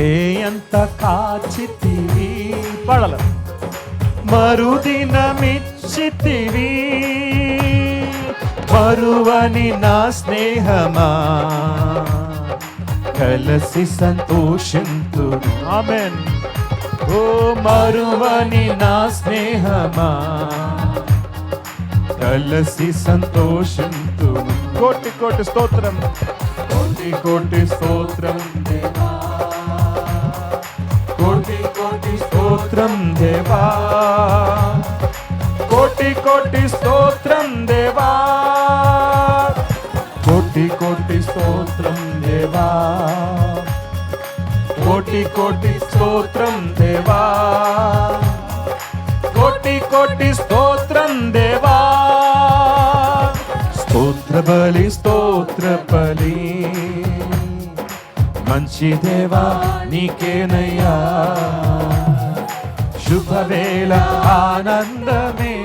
రేయంత కాచితివి పడల. మరుదినమిచ్చితివి. మరువని నా స్నేహమా. కలసి సంతోషంతు ఆమెన్. ఓ మరువని నా స్నేహమా. కలసి సంతోషంతు కోటి కోటి స్తోత్రం. కోటి కోటి స్తోత్రం దేవా. స్తోత్రం దేవా. కోటి కోటి స్తోత్రం దేవా. కోటి కోటి స్తోత్రం దేవా. కోటి కోటి స్తోత్రం దేవా. కోటి కోటి స్తోత్రం దేవా. స్తోత్ర బలి స్తోత్ర బలి. మంచి దేవా నీకేనయ్యా. శుభవేళ ఆనందమే.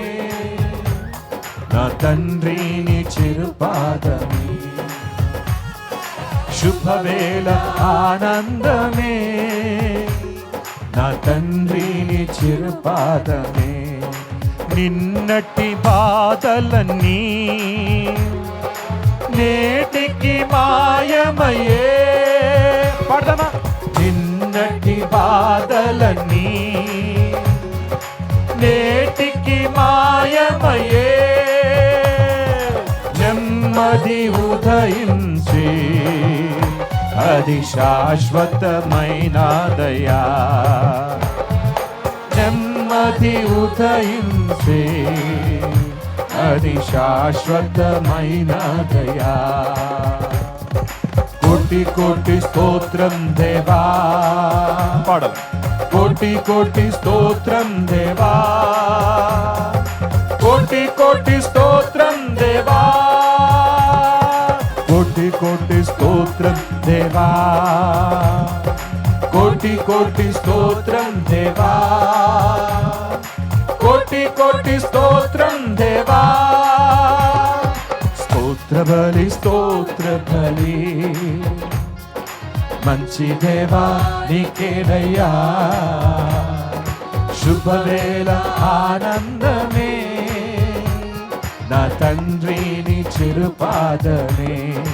నా తండ్రిని చిరుపాదమే. శుభవేళ ఆనందమే. నా తండ్రిని చిరుపాదమే. నిన్నటి బాధలన్నీ నేటికి మాయమయే పడదమా? నిన్నటి బాధలన్నీ ఉదయించి అది శాశ్వతమైన దయా. నెమ్మది ఉదయించి అది శాశ్వతమైన దయా. కోటి కోటి స్తోత్రం దేవా. పాడదు కోటి కోటి స్తోత్రం దేవా. కోటి కోటి స్తోత్రం దేవా. స్తోత్రం దేవా. కోటి కోటి స్తోత్రం దేవా. కోటి కోటి స్తోత్రం దేవా. స్తోత్ర బలి స్తోత్ర బలి. మంచి దేవా నీకేనయ్యా. శుభవేళ ఆనందమే. నా తండ్రిని చిరుపాదమే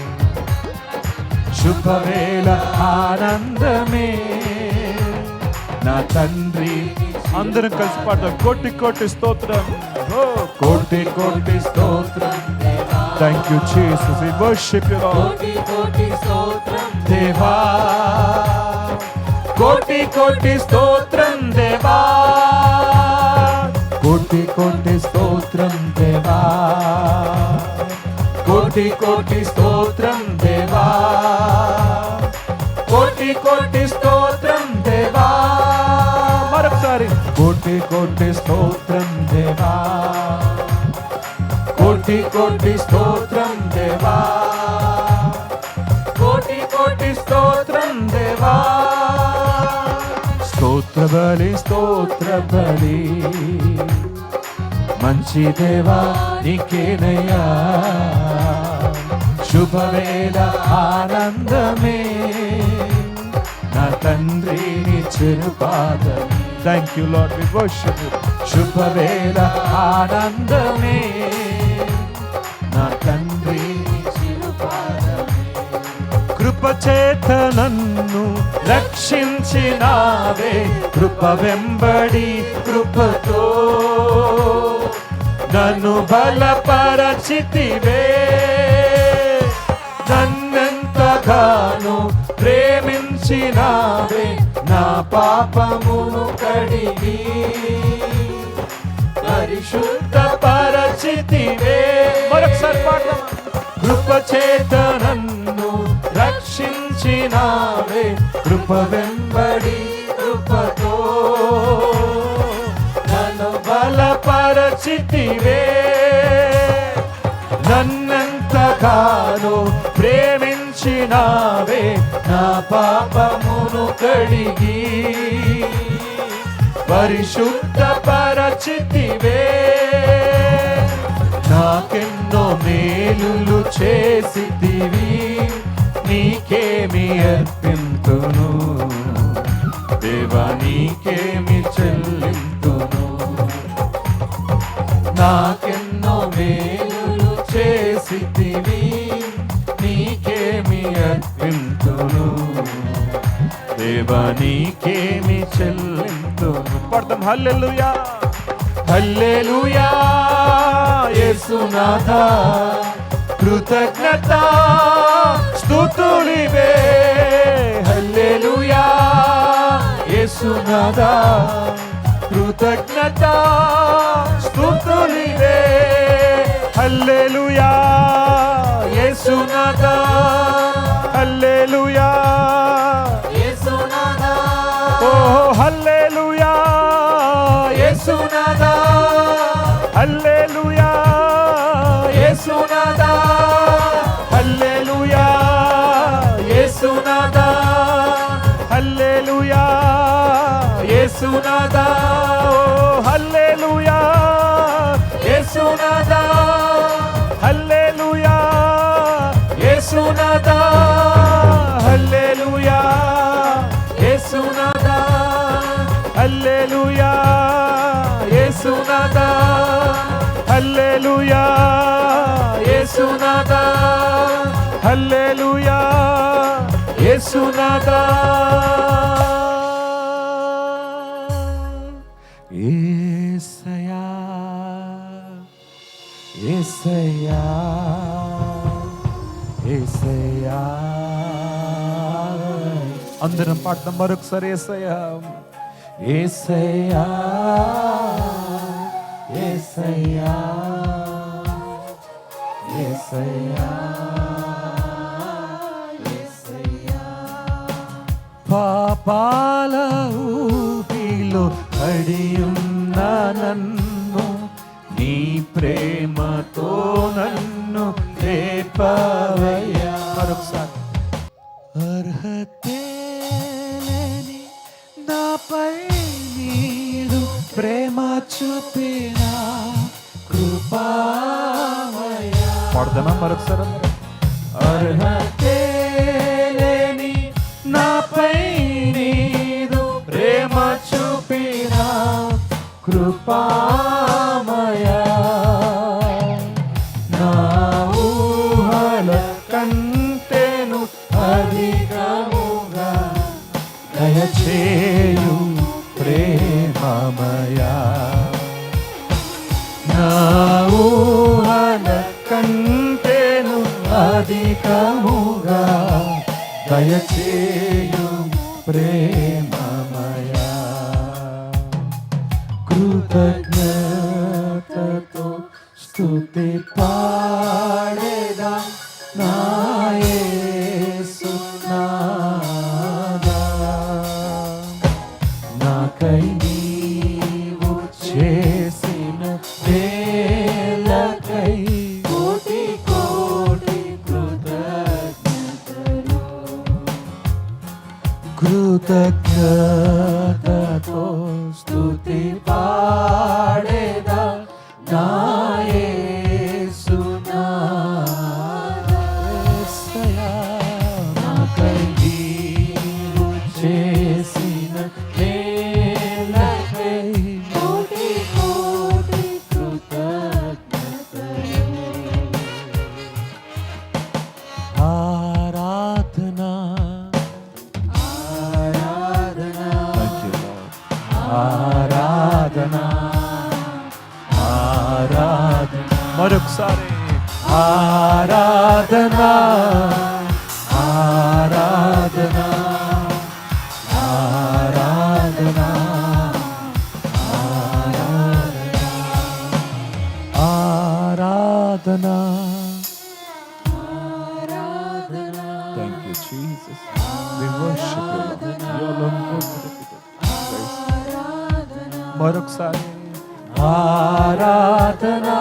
శుభవేళ ఆనందమే. నా తండ్రి అందరం కలిసి పాడతాం కోటి కోటి స్తోత్రం. కోటి కోటి స్తోత్రం. Thank you Jesus we worship you Lord కోటి కోటి స్తోత్రం. దేవా. కోటి కోటి స్తోత్రం దేవా. కోటి కోటి స్తోత్రం దేవా. కోటి కోటి స్తోత్రం దేవా కోటి కోటి స్తోత్రం దేవా మరొకసారి కోటి కోటి స్తోత్రం దేవా కోటి కోటి స్తోత్రం దేవా కోటి కోటి స్తోత్రం దేవా స్తోత్ర బలి స్తోత్ర బలి మంచి దేవా నీకేనయ్యా శుభవేళ ఆనందమే నా తండ్రిని చిరుపాదం thank you Lord we worship శుభవేళ ఆనందమే నా చిరుపాదమే కృపచేత నన్ను రక్షించినావే కృప వెంబడి కృపతో నన్ను బలపరచితివే నన్నెంతగానో ప్రేమించినావే నా పాపమును కడిగి. పరిశుద్ధ పరచితివే మరొకసారి పాడదామా కృపచేత నన్ను రక్షించినావే. కృప వెంబడి కృపతో నన్ను బలపరచితివే. నన్నెంతగానో ప్రేమించినావే నా పాపమును కడిగి. పరిశుద్ధ పరచితివే నాకెన్నో మేలులు చేసితివి. నీకేమి అర్పింతును? దేవా నీకేమి చెల్లింతును? నాకెన్నో మేలులు చేసితివి. వింతును అర్పింతును దేవా చెల్లింతును పడతాం. హల్లెలుయా. హల్లెలుయా. యేసునాథ. కృతజ్ఞత. స్తుతులివే హల్లెలుయా. యేసునాథ. కృతజ్ఞత. స్తుతులివే హల్లెలుయా. యేసునాథ. Hallelujah hallelujah. యేసునాథ యేసయ్యా యేసయ్యా యేసయ్యా అందరం పాడదాం మరొకసారి ఏసయ్యా. ఏసయ్యా. ఏసయ్యా. ఏసయ్యా. పాపాల ఊపిలో పడియున్న నన్ను నీ ప్రేమతో నన్ను రేపవయ్యా మరొకసారి. అర్హతే నాపై నీరు ప్రేమ చూపిన కృపామయ్యా. పాడదామా మరొకసారి? అర్హత కృపామయా నా ఊహల కంటేను అధికముగా దయచేయు ప్రేమమయా. నా ఊహల కంటేను అధికముగా దయచేయు ప్రేమమయా. కృతజ్ఞతతో స్థుతి పాడేదా నాయసునాదా నాకై నీవు చే God. और रुखसार आराधना